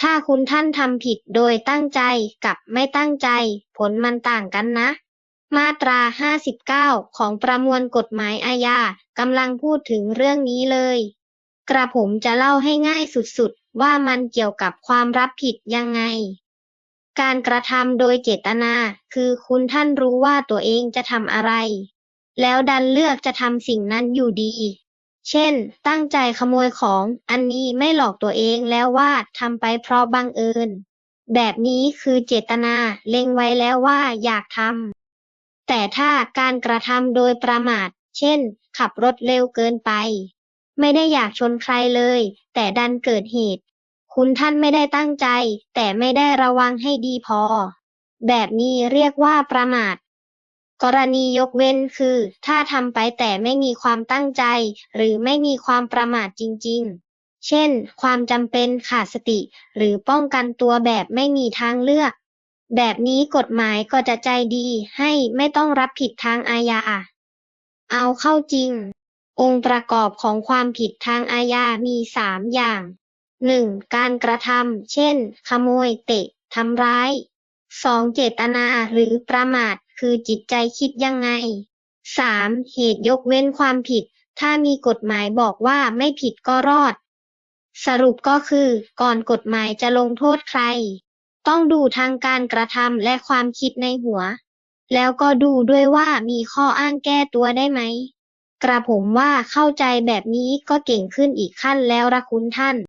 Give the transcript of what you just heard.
ถ้าคุณท่านทำผิดโดยตั้งใจกับไม่ตั้งใจ ผลมันต่างกันนะ มาตรา 59 ของประมวลกฎหมายอาญากำลังพูดถึงเรื่องนี้เลย กระผมจะเล่าให้ง่ายสุดๆ ว่ามันเกี่ยวกับความรับผิดยังไง การกระทำโดยเจตนา คือคุณท่านรู้ว่าตัวเองจะทำอะไร แล้วดันเลือกจะทำสิ่งนั้นอยู่ดี เช่น ตั้งใจขโมยของ อันนี้ไม่หลอกตัวเองแล้วว่าทำไปเพราะบังเอิญ แบบนี้คือเจตนาเล็งไว้แล้วว่าอยากทำ แต่ถ้าการกระทำโดยประมาท เช่น ขับรถเร็วเกินไป ไม่ได้อยากชนใครเลย แต่ดันเกิดเหตุ คุณท่านไม่ได้ตั้งใจ แต่ไม่ได้ระวังให้ดีพอ แบบนี้เรียกว่าประมาท กรณียกเว้นคือ ถ้าทำไปแต่ไม่มีความตั้งใจ หรือไม่มีความประมาทจริง ๆ เช่น ความจำเป็นขาดสติ หรือป้องกันตัวแบบไม่มีทางเลือก แบบนี้กฎหมายก็จะใจดีให้ไม่ต้องรับผิดทางอาญา เอาเข้าจริง องค์ประกอบของความผิดทางอาญามีสามอย่าง 1. การกระทำเช่น ขโมย เตะทำร้าย 2. เจตนาหรือประมาท คือจิตใจคิดยังไง 3. เหตุยกเว้นความผิด ถ้ามีกฎหมายบอกว่าไม่ผิดก็รอด สรุปก็คือ ก่อนกฎหมายจะลงโทษใคร ต้องดูทางการกระทำและความคิดในหัว แล้วก็ดูด้วยว่ามีข้ออ้างแก้ตัวได้ไหม กระผมว่าเข้าใจแบบนี้ก็เก่งขึ้นอีกขั้นแล้วละคุณท่าน